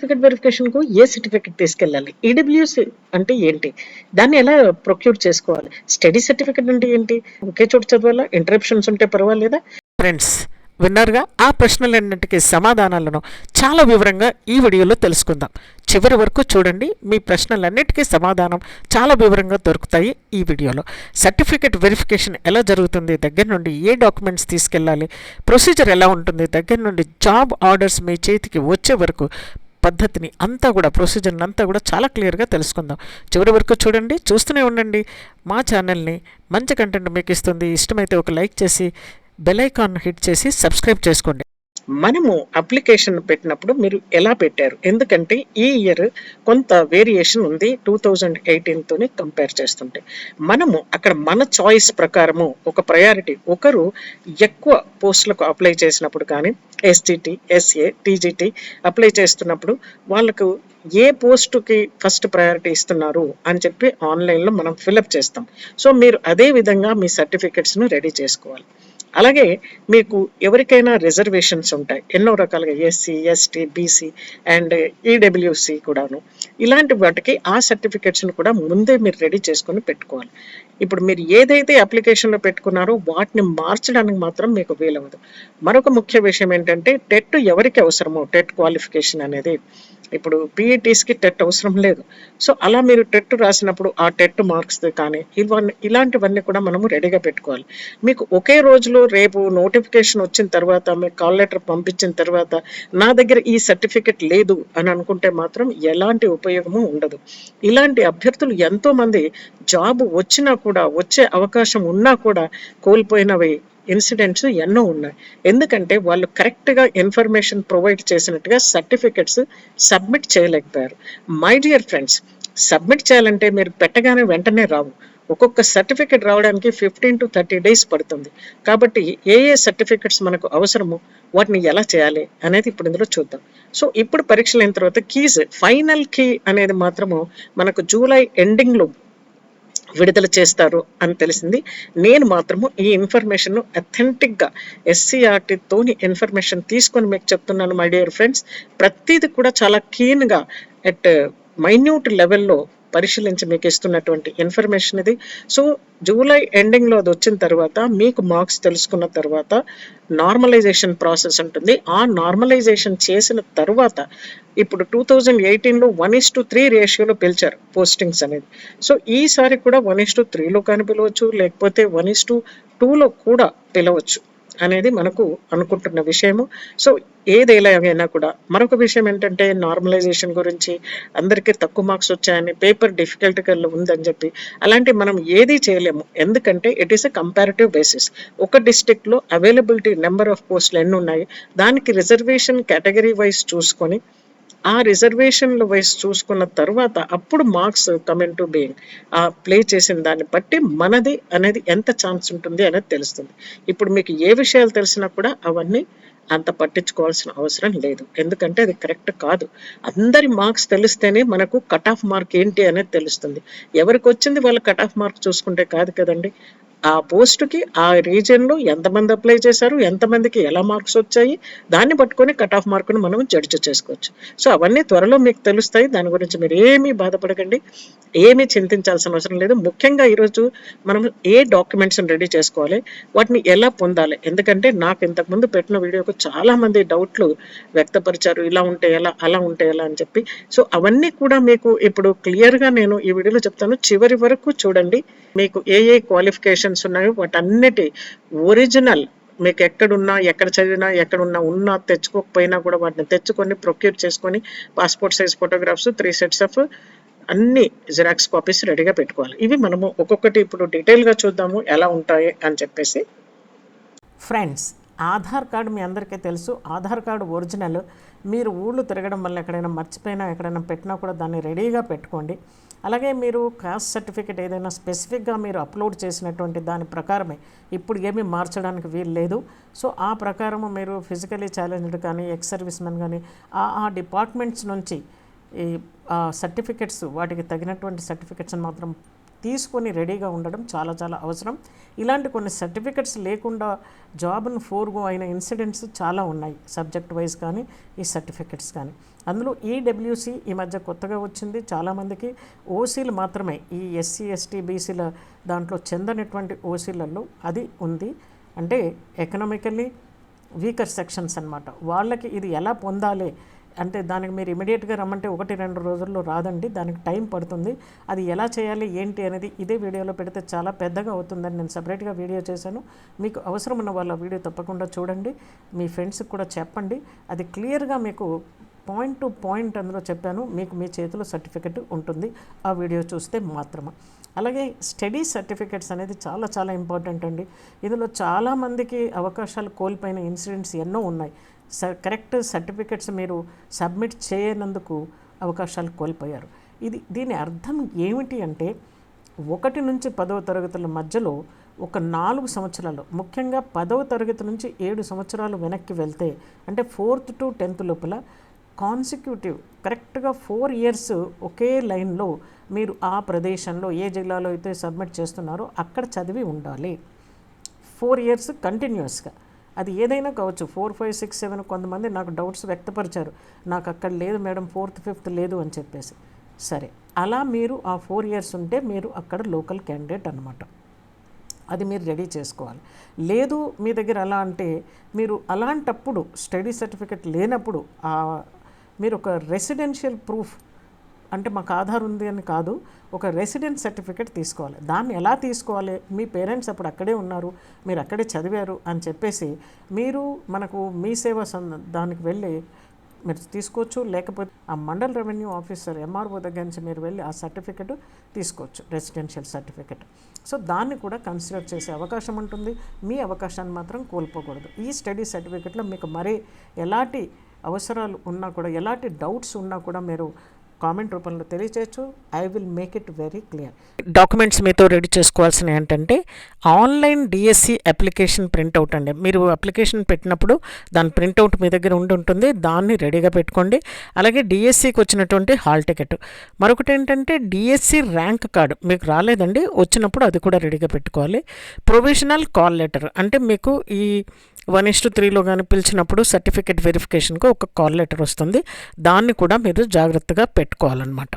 Certificate వెరిఫికేషన్కు ఏ certificate తీసుకెళ్ళాలి? ఈడబ్ల్యూసి అంటే ఏంటి? దాన్ని ఎలా ప్రొక్యూర్ చేసుకోవాలి? స్టడీ సర్టిఫికేట్ అంటే ఏంటి? ఒకే చోట చదవాలా? ఇంటరప్షన్స్ ఉంటే పర్వాలేదా? ఫ్రెండ్స్ విన్నారుగా? ఆ ప్రశ్నలన్నింటికి సమాధానాలను చాలా వివరంగా ఈ వీడియోలో తెలుసుకుందాం. చివరి వరకు చూడండి మీ ప్రశ్నలన్నిటికీ సమాధానం చాలా వివరంగా దొరుకుతాయి ఈ వీడియోలో. సర్టిఫికేట్ వెరిఫికేషన్ ఎలా జరుగుతుంది? దగ్గర నుండి ఏ డాక్యుమెంట్స్ తీసుకెళ్ళాలి? ప్రొసీజర్ ఎలా ఉంటుంది? దగ్గర నుండి జాబ్ ఆర్డర్స్ మీ చేతికి వచ్చే వరకు పద్ధతిని అంతా కూడా ప్రొసీజర్ని అంతా కూడా చాలా క్లియర్గా తెలుసుకుందాం. చివరి వరకు చూడండి చూస్తూనే ఉండండి. మా ఛానల్ని మంచి కంటెంట్ మీకు ఇస్తుంది. ఇష్టమైతే ఒక లైక్ చేసి బెల్ ఐకాన్ హిట్ చేసి సబ్స్క్రైబ్ చేసుకోండి. మనము అప్లికేషన్ పెట్టినప్పుడు మీరు ఎలా పెట్టారు? ఎందుకంటే ఈ ఇయర్ కొంత వేరియేషన్ ఉంది టూ థౌజండ్ ఎయిటీన్తోని కంపేర్ చేస్తుంటే. మనము అక్కడ మన చాయిస్ ప్రకారము ఒక ప్రయారిటీ ఒకరు ఎక్కువ పోస్టులకు అప్లై చేసినప్పుడు కానీ ఎస్జిటి ఎస్ఏ టీజీటీ అప్లై చేస్తున్నప్పుడు వాళ్ళకు ఏ పోస్టుకి ఫస్ట్ ప్రయారిటీ ఇస్తున్నారు అని చెప్పి ఆన్లైన్లో మనం ఫిలప్ చేస్తాం. సో మీరు అదే విధంగా మీ సర్టిఫికెట్స్ను రెడీ చేసుకోవాలి. అలాగే మీకు ఎవరికైనా రిజర్వేషన్స్ ఉంటాయి. ఎన్నో రకాలుగా SC ST BC and EWS కూడాను. ఇలాంటి వాటికి ఆ సర్టిఫికెట్స్ని కూడా ముందే మీరు రెడీ చేసుకొని పెట్టుకోవాలి. ఇప్పుడు మీరు ఏదైతే అప్లికేషన్లో పెట్టుకున్నారో వాటిని మార్చడానికి మాత్రం మీకు వీలవదు మరొక ముఖ్య విషయం ఏంటంటే టెట్ ఎవరికి అవసరమో టెట్ క్వాలిఫికేషన్ అనేది ఇప్పుడు బీఈటీస్కి టెట్ అవసరం లేదు. సో అలా మీరు టెట్ రాసినప్పుడు ఆ టెట్ మార్క్స్ కానీ ఇవన్నీ ఇలాంటివన్నీ కూడా మనము రెడీగా పెట్టుకోవాలి. మీకు ఒకే రోజులో రేపు నోటిఫికేషన్ వచ్చిన తర్వాత మీకు కాల్ లెటర్ పంపించిన తర్వాత నా దగ్గర ఈ సర్టిఫికెట్ లేదు అని అనుకుంటే మాత్రం ఎలాంటి ఉపయోగము ఉండదు. ఇలాంటి అభ్యర్థులు ఎంతోమంది జాబ్ వచ్చినా కూడా వచ్చే అవకాశం ఉన్నా కూడా కోల్పోయినవి ఇన్సిడెంట్స్ ఎన్నో ఉన్నాయి. ఎందుకంటే వాళ్ళు కరెక్ట్గా ఇన్ఫర్మేషన్ ప్రొవైడ్ చేసినట్టుగా సర్టిఫికెట్స్ సబ్మిట్ చేయలేకపోయారు. మై డియర్ ఫ్రెండ్స్ సబ్మిట్ చేయాలంటే మీరు పెట్టగానే వెంటనే రావు. ఒక్కొక్క సర్టిఫికెట్ రావడానికి ఫిఫ్టీన్ టు థర్టీ డేస్ పడుతుంది. కాబట్టి ఏ ఏ సర్టిఫికెట్స్ మనకు అవసరమో వాటిని ఎలా చేయాలి అనేది ఇప్పుడు ఇందులో చూద్దాం. సో ఇప్పుడు పరీక్షలు అయిన తర్వాత కీస్ ఫైనల్ కీ అనేది మాత్రము మనకు జూలై ఎండింగ్లో విడుదల చేస్తారు అని తెలిసింది. నేను మాత్రము ఈ ఇన్ఫర్మేషన్ను అథెంటిక్గా ఎస్సీఆర్టీతోని ఇన్ఫర్మేషన్ తీసుకొని మీకు చెప్తున్నాను మై డియర్ ఫ్రెండ్స్ ప్రతిది కూడా చాలా కీన్గా అట్ మైన్యూట్ లెవెల్లో పరిశీలించి మీకు ఇస్తున్నటువంటి ఇన్ఫర్మేషన్ ఇది. సో జూలై ఎండింగ్లో అది వచ్చిన తర్వాత మీకు మార్క్స్ తెలుసుకున్న తర్వాత నార్మలైజేషన్ ప్రాసెస్ ఉంటుంది. ఆ నార్మలైజేషన్ చేసిన తర్వాత ఇప్పుడు టూ థౌజండ్ ఎయిటీన్లో వన్ ఇస్ టు త్రీ రేషియోలో పిలిచారు పోస్టింగ్స్ అనేది. సో ఈసారి కూడా వన్ ఇస్ టు త్రీలో కానీ పిలవచ్చు లేకపోతే వన్ ఇస్ టు టూలో కూడా పిలవచ్చు. అనేది మనకు అనుకుంటున్న విషయము. సో ఏది ఎలాగైనా కూడా మరొక విషయం ఏంటంటే నార్మలైజేషన్ గురించి అందరికీ తక్కువ మార్క్స్ వచ్చాయని పేపర్ డిఫికల్ట్గా ఉందని చెప్పి అలాంటి మనం ఏది చేయలేము. ఎందుకంటే it is a comparative basis ఒక డిస్టిక్లో అవైలబిలిటీ నెంబర్ ఆఫ్ పోస్టులు ఎన్ని ఉన్నాయి దానికి రిజర్వేషన్ కేటగిరీ వైజ్ చూసుకొని ఆ రిజర్వేషన్ల వైస్ చూసుకున్న తర్వాత అప్పుడు మార్క్స్ కమింగ్ టు బీయింగ్ ఆ ప్లే చేసిన దాన్ని బట్టి మనది అనేది ఎంత ఛాన్స్ ఉంటుంది అనేది తెలుస్తుంది. ఇప్పుడు మీకు ఏ విషయాలు తెలిసినా కూడా అవన్నీ అంత పట్టించుకోవాల్సిన అవసరం లేదు. ఎందుకంటే అది కరెక్ట్ కాదు. అందరి మార్క్స్ తెలిస్తేనే మనకు కట్ ఆఫ్ మార్క్ ఏంటి అనేది తెలుస్తుంది. ఎవరికి వచ్చింది వాళ్ళు కట్ ఆఫ్ మార్క్ చూసుకుంటే కాదు కదండి. ఆ పోస్టుకి ఆ రీజియన్లో ఎంతమంది అప్లై చేశారు ఎంతమందికి ఎలా మార్క్స్ వచ్చాయి దాన్ని పట్టుకొని కట్ ఆఫ్ మార్కును మనం జడ్జ్ చేసుకోవచ్చు. సో అవన్నీ త్వరలో మీకు తెలుస్తాయి. దాని గురించి మీరు ఏమీ బాధపడకండి. ఏమీ చింతించాల్సిన అవసరం లేదు. ముఖ్యంగా ఈరోజు మనం ఏ డాక్యుమెంట్స్ని రెడీ చేసుకోవాలి వాటిని ఎలా పొందాలి? ఎందుకంటే నాకు ఇంతకుముందు పెట్టిన వీడియోకు చాలామంది డౌట్లు వ్యక్తపరిచారు. ఇలా ఉంటే ఎలా అలా ఉంటే ఎలా అని చెప్పి. సో అవన్నీ కూడా మీకు ఇప్పుడు క్లియర్గా నేను ఈ వీడియోలో చెప్తాను. చివరి వరకు చూడండి. మీకు ఏ ఏ క్వాలిఫికేషన్స్ ఉన్నాయో. వాటన్నిటి ఒరిజినల్ మీకు ఎక్కడున్నా ఎక్కడ చదివినా ఎక్కడున్నా ఉన్నా తెచ్చుకోకపోయినా కూడా వాటిని తెచ్చుకొని ప్రొక్యూర్ చేసుకొని passport size photographs three sets of అన్ని జిరాక్స్ కాపీస్ రెడీగా పెట్టుకోవాలి. ఇవి మనము ఒక్కొక్కటి ఇప్పుడు డీటెయిల్గా చూద్దాము ఎలా ఉంటాయి అని చెప్పేసి. ఫ్రెండ్స్ ఆధార్ కార్డు మీ అందరికీ తెలుసు. ఆధార్ కార్డు ఒరిజినల్ మీరు ఊళ్ళు తిరగడం వల్ల ఎక్కడైనా మర్చిపోయినా ఎక్కడైనా పెట్టినా కూడా దాన్ని రెడీగా పెట్టుకోండి. అలాగే మీరు కాస్ట్ సర్టిఫికేట్ ఏదైనా స్పెసిఫిక్గా మీరు అప్లోడ్ చేసినటువంటి దాని ప్రకారమే ఇప్పుడు ఏమీ మార్చడానికి వీలు లేదు. సో ఆ ప్రకారము మీరు ఫిజికలీ ఛాలెంజ్డ్ కానీ ఎక్స్ సర్వీస్ మెన్ కానీ ఆ ఆ డిపార్ట్మెంట్స్ నుంచి ఈ సర్టిఫికెట్స్ వాటికి తగినటువంటి సర్టిఫికెట్స్ని మాత్రం తీసుకొని రెడీగా ఉండడం చాలా చాలా అవసరం. ఇలాంటి కొన్ని సర్టిఫికెట్స్ లేకుండా జాబ్ను ఫోర్గో అయిన ఇన్సిడెంట్స్ చాలా ఉన్నాయి సబ్జెక్ట్ వైజ్ కానీ ఈ సర్టిఫికెట్స్ కానీ. అందులో ఈడబ్ల్యూసి ఈ మధ్య కొత్తగా వచ్చింది. చాలామందికి ఓసీలు మాత్రమే ఈ ఎస్సీ ఎస్టీ బీసీల దాంట్లో చెందనటువంటి ఓసీలలో అది ఉంది. అంటే ఎకనామికల్లీ వీకర్ సెక్షన్స్ అనమాట వాళ్ళకి ఇది ఎలా పొందాలి అంటే దానికి మీరు ఇమీడియట్గా రమ్మంటే ఒకటి రెండు రోజుల్లో రాదండి. దానికి టైం పడుతుంది. అది ఎలా చేయాలి ఏంటి అనేది ఇదే వీడియోలో పెడితే చాలా పెద్దగా అవుతుందని నేను సపరేట్గా వీడియో చేశాను. మీకు అవసరం ఉన్న వాళ్ళ వీడియో తప్పకుండా చూడండి. మీ ఫ్రెండ్స్కి కూడా చెప్పండి. అది క్లియర్గా మీకు పాయింట్ టు పాయింట్ అందులో చెప్పాను. మీకు మీ చేతిలో సర్టిఫికెట్ ఉంటుంది. ఆ వీడియో చూస్తే మాత్రమే. అలాగే స్టడీ సర్టిఫికెట్స్ అనేది చాలా చాలా ఇంపార్టెంట్ అండి. ఇందులో చాలామందికి అవకాశాలు కోల్పోయిన ఇన్సిడెంట్స్ ఎన్నో ఉన్నాయి. కరెక్ట్ సర్టిఫికెట్స్ మీరు సబ్మిట్ చేయనందుకు అవకాశాలు కోల్పోయారు. ఇది దీని అర్థం ఏమిటి అంటే ఒకటి నుంచి పదవ తరగతుల మధ్యలో ఒక నాలుగు సంవత్సరాలు ముఖ్యంగా పదవ తరగతి నుంచి ఏడు సంవత్సరాలు వెనక్కి వెళ్తే అంటే ఫోర్త్ టు టెన్త్ లోపల కాన్సిక్యూటివ్ కరెక్ట్గా ఫోర్ ఇయర్స్ ఒకే లైన్లో మీరు ఆ ప్రదేశంలో ఏ జిల్లాలో అయితే సబ్మిట్ చేస్తున్నారో అక్కడ చదివి ఉండాలి. ఫోర్ ఇయర్స్ కంటిన్యూస్గా. అది ఏదైనా కావచ్చు. ఫోర్ ఫైవ్ సిక్స్ సెవెన్ కొంతమంది నాకు డౌట్స్ వ్యక్తపరిచారు. నాకు అక్కడ లేదు మేడం ఫోర్త్ ఫిఫ్త్ లేదు అని చెప్పేసి. సరే అలా మీరు ఆ ఫోర్ ఇయర్స్ ఉంటే మీరు అక్కడ లోకల్ క్యాండిడేట్ అనమాట అది మీరు రెడీ చేసుకోవాలి. లేదు మీ దగ్గర అలా అంటే మీరు అలాంటప్పుడు స్టడీ సర్టిఫికెట్ లేనప్పుడు మీరు ఒక రెసిడెన్షియల్ ప్రూఫ్ అంటే మాకు ఆధార్ ఉంది అని కాదు ఒక రెసిడెంట్ సర్టిఫికేట్ తీసుకోవాలి. దాన్ని ఎలా తీసుకోవాలి? మీ పేరెంట్స్ అప్పుడు అక్కడే ఉన్నారు మీరు అక్కడే చదివారు అని చెప్పేసి మీరు మనకు మీ సేవ దానికి వెళ్ళి మీరు తీసుకోవచ్చు. లేకపోతే ఆ మండల్ రెవెన్యూ ఆఫీసర్ ఎంఆర్ఓ దగ్గర నుంచి మీరు వెళ్ళి ఆ సర్టిఫికెట్ తీసుకోవచ్చు రెసిడెన్షియల్ సర్టిఫికెట్ సో దాన్ని కూడా కన్సిడర్ చేసే అవకాశం ఉంటుంది. మీ అవకాశాన్ని మాత్రం కోల్పోకూడదు. ఈ స్టడీ సర్టిఫికెట్లో మీకు మరీ ఎలాంటి అవసరాలు ఉన్నా కూడా ఎలాంటి డౌట్స్ ఉన్నా కూడా మీరు కామెంట్ రూపంలో తెలియచేయచ్చు. I will make it very clear documents మీతో రెడీ చేసుకోవాల్సినవి ఏంటంటే ఆన్లైన్ డిఎస్సి అప్లికేషన్ ప్రింట్అవుట్ అండి. మీరు అప్లికేషన్ పెట్టినప్పుడు దాని ప్రింట్అవుట్ మీ దగ్గర ఉండి ఉంటుంది. దాన్ని రెడీగా పెట్టుకోండి. అలాగే డిఎస్సికి వచ్చినటువంటి హాల్ టికెట్ మరొకటి ఏంటంటే డిఎస్సి ర్యాంక్ కార్డు మీకు రాలేదండి. వచ్చినప్పుడు అది కూడా రెడీగా పెట్టుకోవాలి. ప్రొవిజనల్ కాల్ లెటర్ అంటే మీకు ఈ వన్ ఇస్ టు త్రీలో కానీ పిలిచినప్పుడు సర్టిఫికేట్ వెరిఫికేషన్కి ఒక కాల్ లెటర్ వస్తుంది. దాన్ని కూడా మీరు జాగ్రత్తగా పెట్టుకోవాలన్నమాట.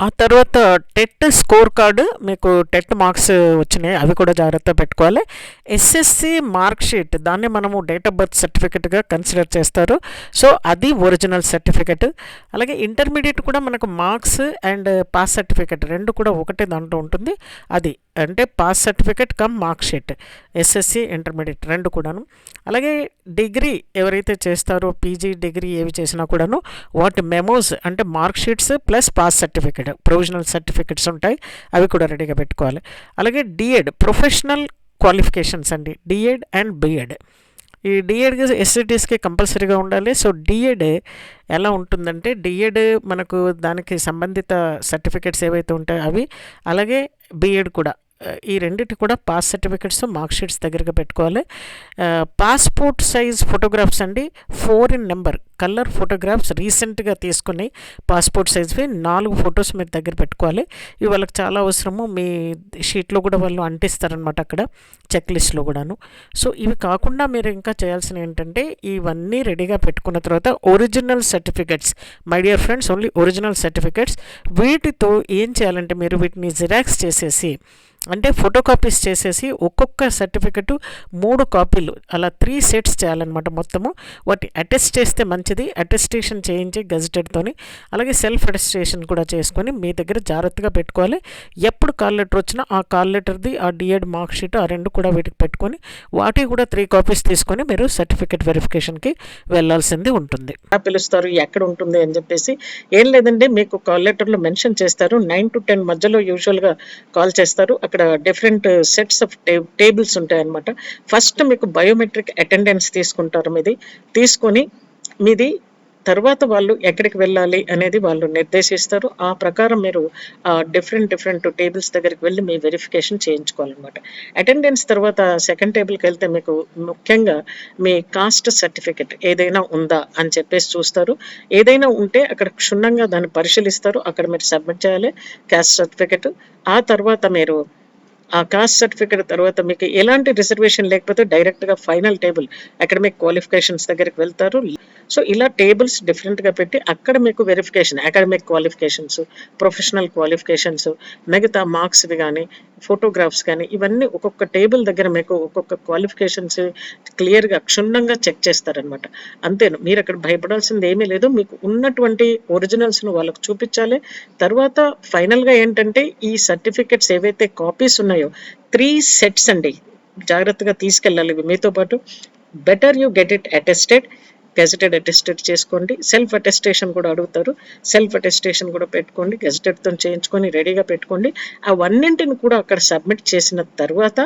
ఆ తర్వాత టెట్ స్కోర్ కార్డు మీకు టెట్ మార్క్స్ వచ్చినాయి. అవి కూడా జాగ్రత్త పెట్టుకోవాలి. ఎస్ఎస్సి మార్క్ షీట్ దాన్ని మనము డేట్ ఆఫ్ బర్త్ సర్టిఫికెట్గా కన్సిడర్ చేస్తారు. సో అది ఒరిజినల్ సర్టిఫికెట్. అలాగే ఇంటర్మీడియట్ కూడా మనకు మార్క్స్ అండ్ పాస్ సర్టిఫికెట్ రెండు కూడా ఒకటే దాంట్లో ఉంటుంది. అది అంటే pass certificate come mark sheet SSC intermediate రెండు కూడాను. అలాగే డిగ్రీ ఎవరైతే చేస్తారో పీజీ డిగ్రీ ఏవి చేసినా కూడాను వాటి మెమోస్ అంటే mark sheets plus pass certificate provisional certificates ఉంటాయి అవి కూడా రెడీగా పెట్టుకోవాలి. అలాగే డిఎడ్ ప్రొఫెషనల్ క్వాలిఫికేషన్స్ అండి. డిఎడ్ అండ్ బిఎడ్ ఈ డిఎడ్కి ఎస్సిటీస్కి కంపల్సరీగా ఉండాలి. సో డిఎడ్ ఎలా ఉంటుందంటే డిఎడ్ మనకు దానికి సంబంధిత సర్టిఫికెట్స్ ఏవైతే ఉంటాయో అవి అలాగే బిఎడ్ కూడా. ఈ రెండింటి కూడా పాస్ సర్టిఫికెట్స్ మార్క్ షీట్స్ దగ్గరగా పెట్టుకోవాలి. పాస్పోర్ట్ సైజ్ ఫోటోగ్రాఫ్స్ అండి. Four in number colour photographs రీసెంట్గా తీసుకుని పాస్పోర్ట్ సైజ్వి నాలుగు ఫొటోస్ మీరు దగ్గర పెట్టుకోవాలి. ఇవి వాళ్ళకి చాలా అవసరము. మీ షీట్లో కూడా వాళ్ళు అంటిస్తారనమాట అక్కడ. చెక్ లిస్ట్లో కూడాను. సో ఇవి కాకుండా మీరు ఇంకా చేయాల్సిన ఏంటంటే ఇవన్నీ రెడీగా పెట్టుకున్న తర్వాత original certificates my dear friends only original certificates వీటితో ఏం చేయాలంటే మీరు వీటిని జిరాక్స్ చేసేసి అంటే ఫోటో కాపీస్ చేసేసి ఒక్కొక్క సర్టిఫికెట్ మూడు కాపీలు అలా త్రీ సెట్స్ చేయాలన్నమాట మొత్తము. వాటి అటెస్ట్ చేస్తే మంచిది. అటెస్టేషన్ చేయించి గజెటెడ్తోని అలాగే సెల్ఫ్ అటెస్టేషన్ కూడా చేసుకొని మీ దగ్గర జాగ్రత్తగా పెట్టుకోవాలి. ఎప్పుడు కాల్ లెటర్ వచ్చినా ఆ కాల్ లెటర్ది ఆ డిఎడ్ మార్క్ షీట్ ఆ రెండు కూడా వీటికి పెట్టుకొని వాటి కూడా త్రీ కాపీస్ తీసుకొని మీరు సర్టిఫికెట్ వెరిఫికేషన్కి వెళ్ళాల్సింది ఉంటుంది. పిలుస్తారు ఎక్కడ ఉంటుంది అని చెప్పేసి ఏం లేదండి మీకు కాల్ లెటర్లో మెన్షన్ చేస్తారు. నైన్ టు టెన్ మధ్యలో యూజువల్గా కాల్ చేస్తారు. అక్కడ డిఫరెంట్ సెట్స్ ఆఫ్ టేబుల్స్ ఉంటాయి ఫస్ట్ మీకు బయోమెట్రిక్ అటెండెన్స్ తీసుకుంటారు మీది. తీసుకొని మీది తర్వాత వాళ్ళు ఎక్కడికి వెళ్ళాలి అనేది వాళ్ళు నిర్దేశిస్తారు. ఆ ప్రకారం మీరు డిఫరెంట్ డిఫరెంట్ టేబుల్స్ దగ్గరికి వెళ్ళి మీ వెరిఫికేషన్ చేయించుకోవాలన్నమాట. అటెండెన్స్ తర్వాత సెకండ్ టేబుల్కి వెళ్తే మీకు ముఖ్యంగా మీ కాస్ట్ సర్టిఫికెట్ ఏదైనా ఉందా అని చెప్పేసి చూస్తారు. ఏదైనా ఉంటే అక్కడ క్షుణ్ణంగా దాన్ని పరిశీలిస్తారు. అక్కడ మీరు సబ్మిట్ చేయాలి క్యాస్ట్ సర్టిఫికెట్ ఆ తర్వాత మీరు ఆ కాస్ట్ సర్టిఫికేట్ తర్వాత మీకు ఎలాంటి రిజర్వేషన్ లేకపోతే డైరెక్ట్గా ఫైనల్ టేబుల్ అకాడమిక్ క్వాలిఫికేషన్స్ దగ్గరికి వెళ్తారు. సో ఇలా టేబుల్స్ డిఫరెంట్గా పెట్టి అక్కడ మీకు verification academic qualifications professional qualifications మిగతా మార్క్స్వి కానీ ఫోటోగ్రాఫ్స్ కానీ ఇవన్నీ ఒక్కొక్క టేబుల్ దగ్గర మీకు ఒక్కొక్క క్వాలిఫికేషన్స్ క్లియర్గా క్షుణ్ణంగా చెక్ చేస్తారనమాట అంతేను మీరు అక్కడ భయపడాల్సింది ఏమీ లేదు. మీకు ఉన్నటువంటి ఒరిజినల్స్ను వాళ్ళకు చూపించాలి. తర్వాత ఫైనల్గా ఏంటంటే ఈ సర్టిఫికెట్స్ ఏవైతే కాపీస్ ఉన్నాయో త్రీ సెట్స్ అండి. జాగ్రత్తగా తీసుకెళ్ళాలి ఇవి మీతో పాటు. Better you get it attested gazetted attested చేసుకోండి. సెల్ఫ్ అటెస్టేషన్ కూడా అడుగుతారు. సెల్ఫ్ అటెస్టేషన్ కూడా పెట్టుకోండి. గెజెటెడ్తో చేయించుకొని రెడీగా పెట్టుకోండి. అవన్నింటిని కూడా అక్కడ సబ్మిట్ చేసిన తర్వాత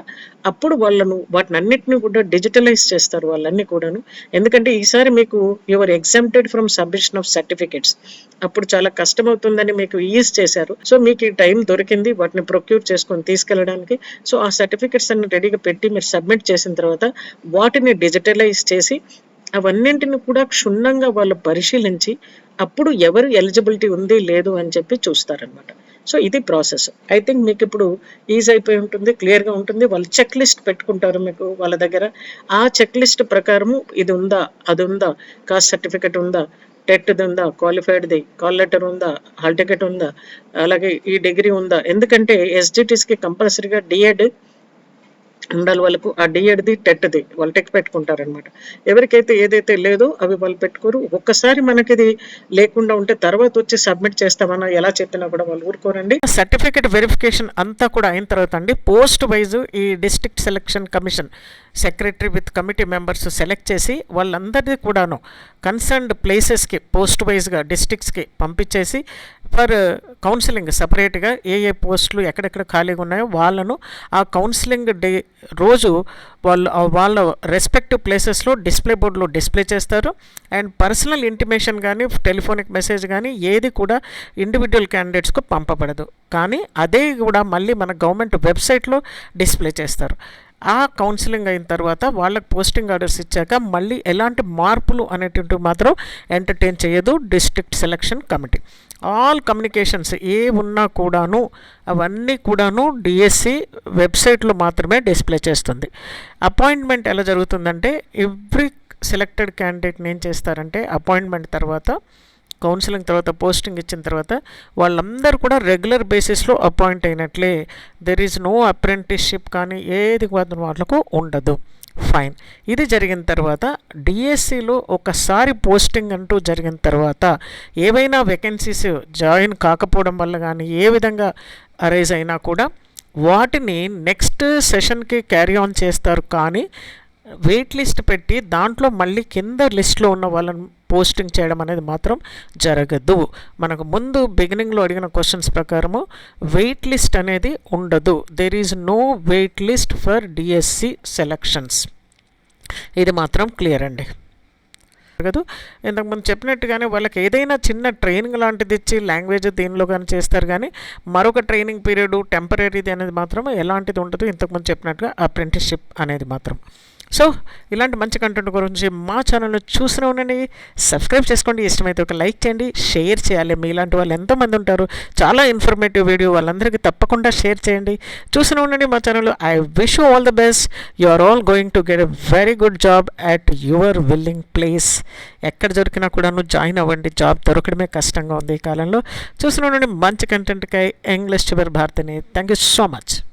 అప్పుడు వాళ్ళను వాటిని అన్నింటిని కూడా డిజిటలైజ్ చేస్తారు వాళ్ళన్నీ కూడాను. ఎందుకంటే ఈసారి మీకు your exempted from submission of certificates. అప్పుడు చాలా కష్టం అవుతుందని మీకు ఈజ్ చేశారు. సో మీకు ఈ టైం దొరికింది. వాటిని ప్రొక్యూర్ చేసుకొని తీసుకెళ్ళడానికి. సో ఆ సర్టిఫికెట్స్ అన్ని రెడీగా పెట్టి మీరు సబ్మిట్ చేసిన తర్వాత వాటిని డిజిటలైజ్ చేసి అవన్నింటిని కూడా క్షుణ్ణంగా వాళ్ళు పరిశీలించి అప్పుడు ఎవరు ఎలిజిబిలిటీ ఉంది లేదు అని చెప్పి చూస్తారనమాట సో ఇది ప్రాసెస్. ఐ థింక్ మీకు ఇప్పుడు ఈజీ అయిపోయి ఉంటుంది క్లియర్గా ఉంటుంది. వాళ్ళు చెక్ లిస్ట్ పెట్టుకుంటారు మీకు వాళ్ళ దగ్గర. ఆ చెక్ లిస్ట్ ప్రకారము ఇది ఉందా అది ఉందా కాస్ట్ సర్టిఫికెట్ ఉందా టెట్ది ఉందా క్వాలిఫైడ్ది కాల్ లెటర్ ఉందా హాల్ టికెట్ ఉందా అలాగే ఈ డిగ్రీ ఉందా. ఎందుకంటే ఎస్జిటిస్కి కంపల్సరీగా డిఎడ్ ఉండాలి వాళ్ళకు. ఆ డిఎడ్ది టెట్ది. వాళ్ళు టెక్ పెట్టుకుంటారనమాట ఎవరికైతే ఏదైతే లేదో అవి వాళ్ళు పెట్టుకోరు. ఒక్కసారి మనకి ఇది లేకుండా ఉంటే తర్వాత వచ్చి సబ్మిట్ చేస్తామన్నా ఎలా చెప్పినా కూడా వాళ్ళు ఊరుకోరండి. సర్టిఫికేట్ వెరిఫికేషన్ అంతా కూడా అయిన తర్వాత అండి పోస్ట్ వైజ్ ఈ district selection commission secretary with committee members select చేసి వాళ్ళందరినీ కూడాను కన్సర్న్డ్ ప్లేసెస్కి పోస్ట్ వైజ్గా డిస్ట్రిక్ట్స్కి పంపించేసి ఫర్ కౌన్సిలింగ్ సపరేట్గా ఏ ఏ పోస్టులు ఎక్కడెక్కడ ఖాళీగా ఉన్నాయో వాళ్ళను ఆ కౌన్సిలింగ్ డే రోజు వాళ్ళు వాళ్ళ రెస్పెక్టివ్ ప్లేసెస్లో డిస్ప్లే బోర్డులో డిస్ప్లే చేస్తారు. అండ్ పర్సనల్ ఇంటిమేషన్ కానీ టెలిఫోనిక్ మెసేజ్ కానీ ఏది కూడా ఇండివిజువల్ క్యాండిడేట్స్కు పంపబడదు. కానీ అదే కూడా మళ్ళీ మన గవర్నమెంట్ వెబ్సైట్లో డిస్ప్లే చేస్తారు. ఆ కౌన్సిలింగ్ అయిన తర్వాత వాళ్ళకి పోస్టింగ్ ఆర్డర్స్ ఇచ్చాక మళ్ళీ ఎలాంటి మార్పులు అనేటువంటివి మాత్రం ఎంటర్టైన్ చేయదు. District selection committee all communications ఏ ఉన్నా కూడాను అవన్నీ కూడాను డిఎస్సి వెబ్సైట్లో మాత్రమే డిస్ప్లే చేస్తుంది. అపాయింట్మెంట్ ఎలా జరుగుతుందంటే ఎవ్రీ సెలెక్టెడ్ క్యాండిడేట్ని ఏం చేస్తారంటే అపాయింట్మెంట్ తర్వాత కౌన్సిలింగ్ తర్వాత పోస్టింగ్ ఇచ్చిన తర్వాత వాళ్ళందరూ కూడా రెగ్యులర్ బేసిస్లో అపాయింట్ అయినట్లే. దెర్ ఈజ్ నో అప్రెంటిస్షిప్ కానీ ఏది మాత్రం వాళ్ళకు ఉండదు. ఫైన్ ఇది జరిగిన తర్వాత డిఎస్సిలో ఒకసారి పోస్టింగ్ అంటూ జరిగిన తర్వాత ఏవైనా వేకెన్సీస్ జాయిన్ కాకపోవడం వల్ల కానీ ఏ విధంగా అరైజ్ అయినా కూడా వాటిని నెక్స్ట్ సెషన్కి క్యారీ ఆన్ చేస్తారు కానీ వెయిట్ లిస్ట్ పెట్టి దాంట్లో మళ్ళీ కింద లిస్ట్లో ఉన్న వాళ్ళని పోస్టింగ్ చేయడం అనేది మాత్రం జరగదు. మనకు ముందు బిగినింగ్లో అడిగిన క్వశ్చన్స్ ప్రకారము వెయిట్ లిస్ట్ అనేది ఉండదు. There is no wait list for DSC selections ఇది మాత్రం క్లియర్ అండి. జరగదు. ఇంతకుముందు చెప్పినట్టుగానే వాళ్ళకి ఏదైనా చిన్న ట్రైనింగ్ లాంటిది ఇచ్చి లాంగ్వేజ్ దీనిలో కానీ చేస్తారు కానీ మరొక ట్రైనింగ్ పీరియడ్ టెంపరీది అనేది మాత్రం ఎలాంటిది ఉండదు. ఇంతకుముందు చెప్పినట్టుగా అప్రెంటిస్షిప్ అనేది మాత్రం. సో ఇలాంటి మంచి కంటెంట్ గురించి మా ఛానల్ను చూస్తూనే ఉండండి. సబ్స్క్రైబ్ చేసుకోండి. ఇష్టమైతే ఒక లైక్ చేయండి. షేర్ చేయాలి. మీలాంటి వాళ్ళు ఎంతమంది ఉంటారు. చాలా ఇన్ఫర్మేటివ్ వీడియో వాళ్ళందరికీ తప్పకుండా షేర్ చేయండి. చూస్తూనే ఉండండి మా channel I wish you all the best you are all going to get a very good job at your willing place ఎక్కడ దొరికినా కూడాను జాయిన్ అవ్వండి. జాబ్ దొరకడమే కష్టంగా ఉంది ఈ కాలంలో. చూసిన ఉండండి. మంచి కంటెంట్కై ఇంగ్లీష్ చివరి భారతిని థ్యాంక్ యూ సో మచ్